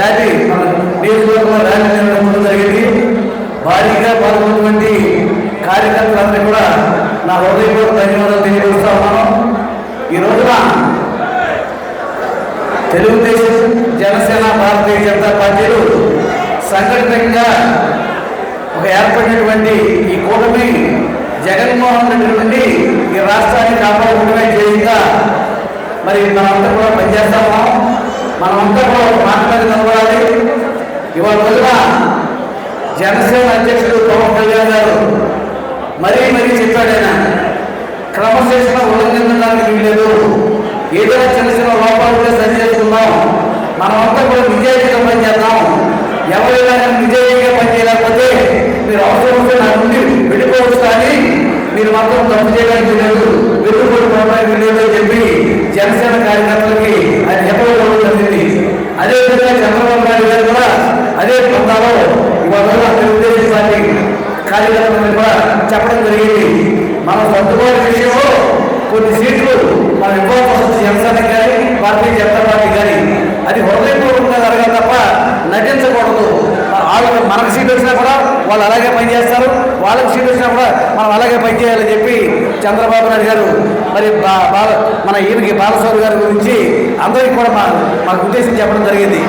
Rally మన నియోజకవర్గంలో rally నిర్వహించడం జరిగింది. భారీగా పాల్గొన్నటువంటి కార్యకర్తలందరూ కూడా నా హృదయపూర్వక ధన్యవాదాలు తెలియజేస్తా ఉన్నాను. ఈ రోజున తెలుగుదేశం జనసేన భారతీయ జనతా పార్టీలు సంఘటితంగా ఒక ఏర్పడినటువంటి ఈ కూటమి జగన్మోహన్ రెడ్డి నుండి ఈ రాష్ట్రాన్ని కాపాడుకోవడమే ధ్యేయంగా మరి మనమంతా కూడా పనిచేస్తా ఉన్నాం కూడా ఒక మాట మీద నిలబడాలి ఇవాళ రోజున జనసేన అధ్యక్షుడు పవన్ కళ్యాణ్ గారు మరీ మరీ చెప్పాడైనా క్రమశిక్షణ ఉల్లంఘించడానికి వీలేదు ఏదైనా చిన్న చిన్న లోపాలు కూడా సరి చేసుకుందాం మనమంతా కూడా నిజాయితీగా పనిచేద్దాం. ఎవరైనా నిజాయితీగా పనిచేయలేకపోతే మీరు అవసరం వస్తే నా నుండి వెళ్ళిపోవచ్చు కానీ మీరు మాత్రం తప్పు చేయడానికి లేదు వెలుగుబడి పోవడానికి లేదు అని చెప్పి జనసేన కార్యకర్తలకి అది చెప్పడం జరిగింది. అదేవిధంగా చంద్రబాబు నాయుడు గారు కూడా అదే ఇవాళ రోజున తెలుగుదేశం పార్టీ కూడా చెప్పడం జరిగింది. మన సర్దుబాటు విషయంలో కొన్ని సీట్లు మనం ఇవ్వాల్సి వస్తుంది కానీ భారతీయ జనతా పార్టీ కానీ అది హృదయపూర్వకంగా జరగాలి తప్ప నటించకూడదు. వాళ్ళకి మనకు సీట్ వచ్చినా కూడా వాళ్ళు అలాగే పనిచేస్తారు. వాళ్ళకి సీట్ వచ్చినా కూడా మనం అలాగే పనిచేయాలని చెప్పి చంద్రబాబు నాయుడు గారు మరి బా- బాల మన ఈయనకి బాలస్వామి గారి గురించి అందరికీ కూడా మా మాకు ఉద్దేశం చెప్పడం జరిగింది.